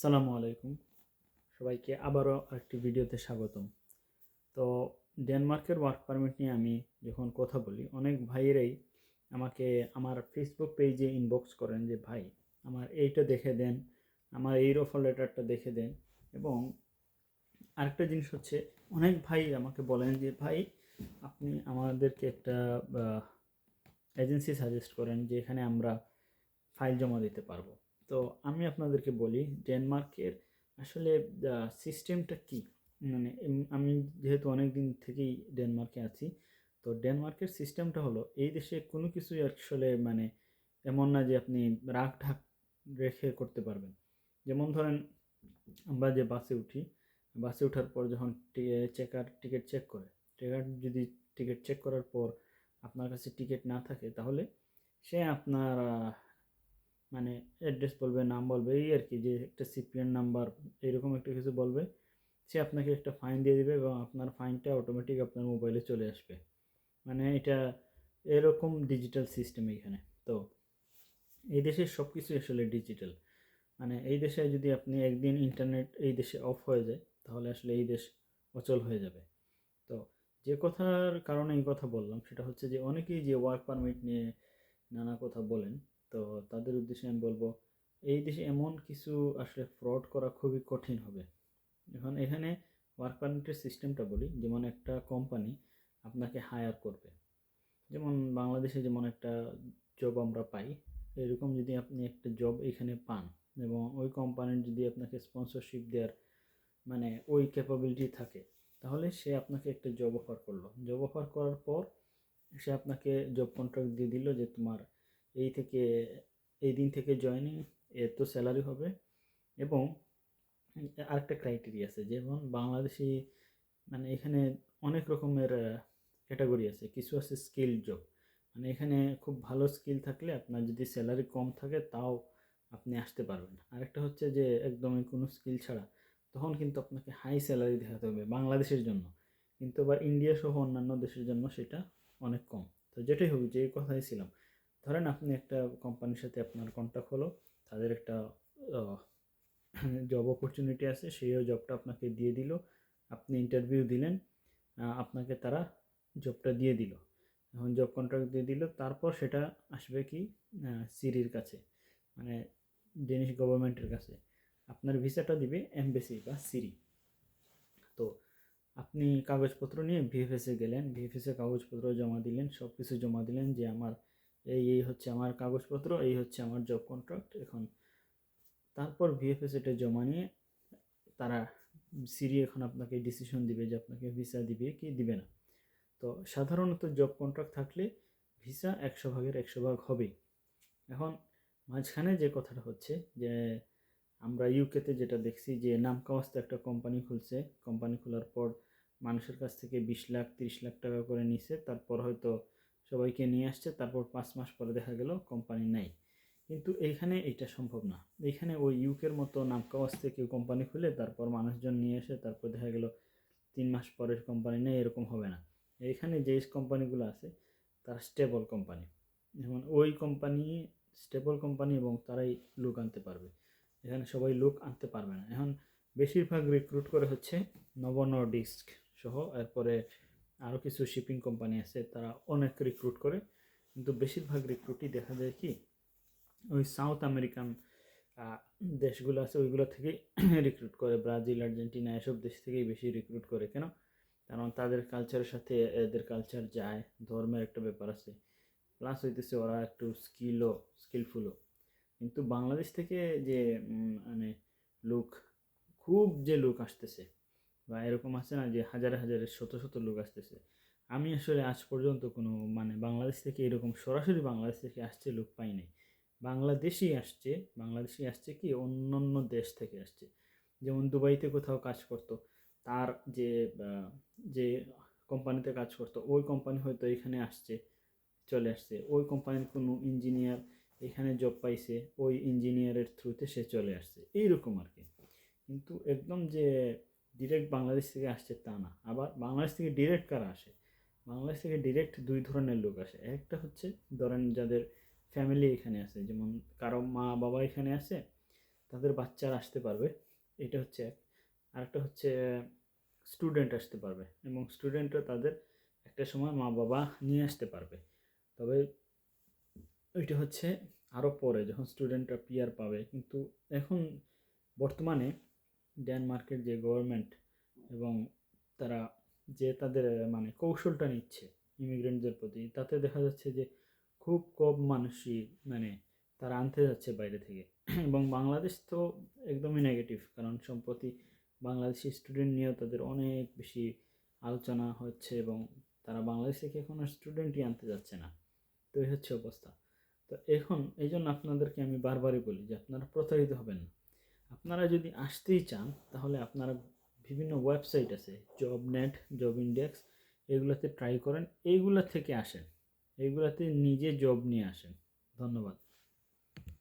সালামু আলাইকুম। সবাইকে আবারও আরেকটি ভিডিওতে স্বাগতম। তো ডেনমার্কের ওয়ার্ক পারমিট নিয়ে আমি যখন কথা বলি, অনেক ভাইয়েরাই আমাকে আমার ফেসবুক পেজে ইনবক্স করেন যে, ভাই, আমার এইটা দেখে দেন, আমার এই অফার লেটারটা দেখে দেন। এবং আরেকটা জিনিস হচ্ছে, অনেক ভাই আমাকে বলেন যে, ভাই, আপনি আমাদেরকে একটা এজেন্সি সাজেস্ট করেন যে, এখানে আমরা ফাইল জমা দিতে পারব। তো আমি আপনাদেরকে বলি ডেনমার্কের আসলে সিস্টেমটা কি? মানে আমি যেহেতু অনেক দিন থেকেই ডেনমার্কে আছি, তো ডেনমার্কের সিস্টেমটা হলো, এই দেশে কোনো কিছুই আসলে মানে এমন না যে আপনি রাগ ঢাক রেখে করতে পারবেন। যেমন ধরেন, আমরা যে বাসে উঠি, বাসে ওঠার পর যখন চেকার টিকিট চেক করে, চেকার যদি টিকিট চেক করার পর আপনার কাছে টিকিট না থাকে, তাহলে সে আপনার মানে অ্যাড্রেস বলবে, নাম বলবে, এই আর কি, যে একটা সিপিএন নাম্বার এরকম একটা কিছু বলবে, সে আপনাকে একটা ফাইন দিয়ে দেবে এবং আপনার ফাইনটা অটোমেটিক আপনার মোবাইলে চলে আসবে। মানে এটা এরকম ডিজিটাল সিস্টেম এখানে। তো এই দেশের সব কিছু আসলে ডিজিটাল মানে এই দেশে যদি আপনি একদিন ইন্টারনেট এই দেশে অফ হয়ে যায়, তাহলে আসলে এই দেশ অচল হয়ে যাবে। তো যে কথার কারণে এই কথা বললাম, সেটা হচ্ছে যে অনেকেই যে ওয়ার্ক পারমিট নিয়ে নানা কথা বলেন তো তাদের উদ্দেশ্যে আমি বলব, এই দেশে এমন কিছু আসলে ফ্রড করা খুবই কঠিন হবে। এখন এখানে ওয়ার্ক পারমিটের সিস্টেমটা বলি, যেমন একটা কোম্পানি আপনাকে হায়ার করবে। যেমন বাংলাদেশে যেমন একটা জব আমরা পাই, এরকম যদি আপনি একটা জব এখানে পান এবং ওই কোম্পানির যদি আপনাকে স্পন্সরশিপ দেওয়ার মানে ওই ক্যাপাবিলিটি থাকে, তাহলে সে আপনাকে একটা জব অফার করল। জব অফার করার পর সে আপনাকে জব কন্ট্রাক্ট দিয়ে দিল যে তোমার এই থেকে, এই দিন থেকে জয়েনিং এত স্যালারি হবে। এবং আরেকটা ক্রাইটেরিয়া আছে, যেমন বাংলাদেশি মানে এখানে অনেক রকমের ক্যাটাগরি আছে। কিছু আছে স্কিল জব মানে এখানে খুব ভালো স্কিল থাকলে আপনার যদি স্যালারি কম থাকে, তাও আপনি আসতে পারবেন। আরেকটা হচ্ছে যে, একদমই কোনো স্কিল ছাড়া, তখন কিন্তু আপনাকে হাই স্যালারি দেখাতে হবে বাংলাদেশের জন্য। কিন্তু আবার ইন্ডিয়া সহ অন্যান্য দেশের জন্য সেটা অনেক কম। তো যেটাই হোক, যে কথাই ছিলাম। ধরেন আপনি একটা কোম্পানির সাথে আপনার কন্ট্যাক্ট হলো, তাদের একটা জব অপরচুনিটি আছে, সেই জবটা আপনাকে দিয়ে দিল, আপনি ইন্টারভিউ দিলেন আপনাকে তারা জবটা দিয়ে দিল। এখন জব কন্ট্রাক্ট দিয়ে দিল, তারপর সেটা আসবে কি সিরির কাছে মানে ডেনিশ গভর্নমেন্টের কাছে। আপনার ভিসাটা দিবে এমবেসি বা সিরি তো আপনি কাগজপত্র নিয়ে ভিএফএসে গেলেন ভিএফএসে কাগজপত্র জমা দিলেন সব কিছু জমা দিলেন যে আমার এই এই হচ্ছে আমার কাগজপত্র, এই হচ্ছে আমার জব কন্ট্রাক্ট এখন তারপর ভিএফএস এটা জমা নিয়ে তারা সিরি এখন আপনাকে ডিসিশন দিবে যে আপনাকে ভিসা দিবে কি দিবে না। তো সাধারণত জব কন্ট্রাক্ট থাকলে ভিসা একশো ভাগের একশো ভাগ হবেই। এখন মাঝখানে যে কথাটা হচ্ছে যে আমরা ইউকেতে যেটা দেখছি যে নামকাওয়াস্তে একটা কোম্পানি খুলছে। কোম্পানি খোলার পর মানুষের কাছ থেকে বিশ লাখ, তিরিশ লাখ টাকা করে নিছে। তারপর হয়তো সবাইকে নিয়ে আসছে, তারপর পাঁচ মাস পরে দেখা গেল কোম্পানি নাই। কিন্তু এইখানে এটা সম্ভব না। এইখানে ওই ইউকের মতো নামকাওয়াস্তে কেউ কোম্পানি খুলে, তারপর মানুষজন নিয়ে এসে তারপর দেখা গেল তিন মাস পরের কোম্পানি নেই, এরকম হবে না। এইখানে যে কোম্পানিগুলো আছে, তারা স্টেবল কোম্পানি যেমন ওই কোম্পানি স্টেবল কোম্পানি এবং তারাই লোক আনতে পারবে। এখানে সবাই লোক আনতে পারবে না। এখন বেশিরভাগ রিক্রুট করে হচ্ছে নব নর্ডিস্ক সহ, এরপরে আরও কিছু শিপিং কোম্পানি আছে, তারা অনেক রিক্রুট করে। কিন্তু বেশিরভাগ রিক্রুটই দেখা যায় কি, ওই সাউথ আমেরিকান দেশগুলো আছে, ওইগুলো থেকেই রিক্রুট করে। ব্রাজিল, আর্জেন্টিনা, এসব দেশ থেকেই বেশি রিক্রুট করে। কেন? কারণ তাদের কালচারের সাথে এদের কালচার যায়, ধর্মের একটা ব্যাপার আছে। প্লাস হইতেছে ওরা একটু স্কিলও স্কিলফুলও কিন্তু বাংলাদেশ থেকে যে মানে লোক, খুব যে লোক আসতেছে বা এরকম আছে না যে হাজারে হাজারে, শত শত লোক আসতেছে। আমি আসলে আজ পর্যন্ত কোনো মানে বাংলাদেশ থেকে এরকম সরাসরি বাংলাদেশ থেকে আসছে লোক পাই নাই। বাংলাদেশি আসছে বাংলাদেশি আসছে কি অন্য অন্য দেশ থেকে আসছে। যেমন দুবাইতে কোথাও কাজ করতো, তার যে যে কোম্পানিতে কাজ করতো, ওই কোম্পানি হয়তো এখানে আসছে, চলে আসছে। ওই কোম্পানির কোনো ইঞ্জিনিয়ার এখানে জব পাইছে, ওই ইঞ্জিনিয়ারের থ্রুতে সে চলে আসছে। এইরকম আর কি। কিন্তু একদম যে ডিরেক্ট বাংলাদেশ থেকে আসছে তা না। আবার বাংলাদেশ থেকে ডিরেক্ট কারা আসে? বাংলাদেশ থেকে ডিরেক্ট দুই ধরনের লোক আসে। একটা হচ্ছে, ধরেন যাদের ফ্যামিলি এখানে আছে, যেমন কারও মা বাবা এখানে আছে, তাদের বাচ্চারা আসতে পারবে, এটা হচ্ছে এক। আরেকটা হচ্ছে স্টুডেন্ট আসতে পারবে, এবং স্টুডেন্টরা তাদের একটা সময় মা বাবা নিয়ে আসতে পারবে। তবে ওইটা হচ্ছে আরও পরে, যখন স্টুডেন্টরা পিয়ার পাবে। কিন্তু এখন বর্তমানে ডেনমার্কের যে গভর্নমেন্ট এবং তারা যে তাদের মানে কৌশলটা নিচ্ছে ইমিগ্রেন্টদের প্রতি, তাতে দেখা যাচ্ছে যে খুব কম মানুষই মানে তারা আনতে যাচ্ছে বাইরে থেকে। এবং বাংলাদেশ তো একদমই নেগেটিভ কারণ সম্প্রতি বাংলাদেশি স্টুডেন্ট নিয়েও তাদের অনেক বেশি আলোচনা হচ্ছে এবং তারা বাংলাদেশ থেকে এখন স্টুডেন্টই আনতে যাচ্ছে না। তো এই হচ্ছে অবস্থা। তো এখন এই জন্য আপনাদেরকে আমি বারবারই বলি যে আপনারা প্রতারিত হবেন না। আপনারা যদি আসতেই চান, তাহলে আপনারা বিভিন্ন ওয়েবসাইট আছে জব নেট জব ইন্ডেক্স এগুলোতে ট্রাই করেন। এইগুলো থেকে আসেন। এইগুলোতে নিজে জব নিয়ে আসেন। ধন্যবাদ।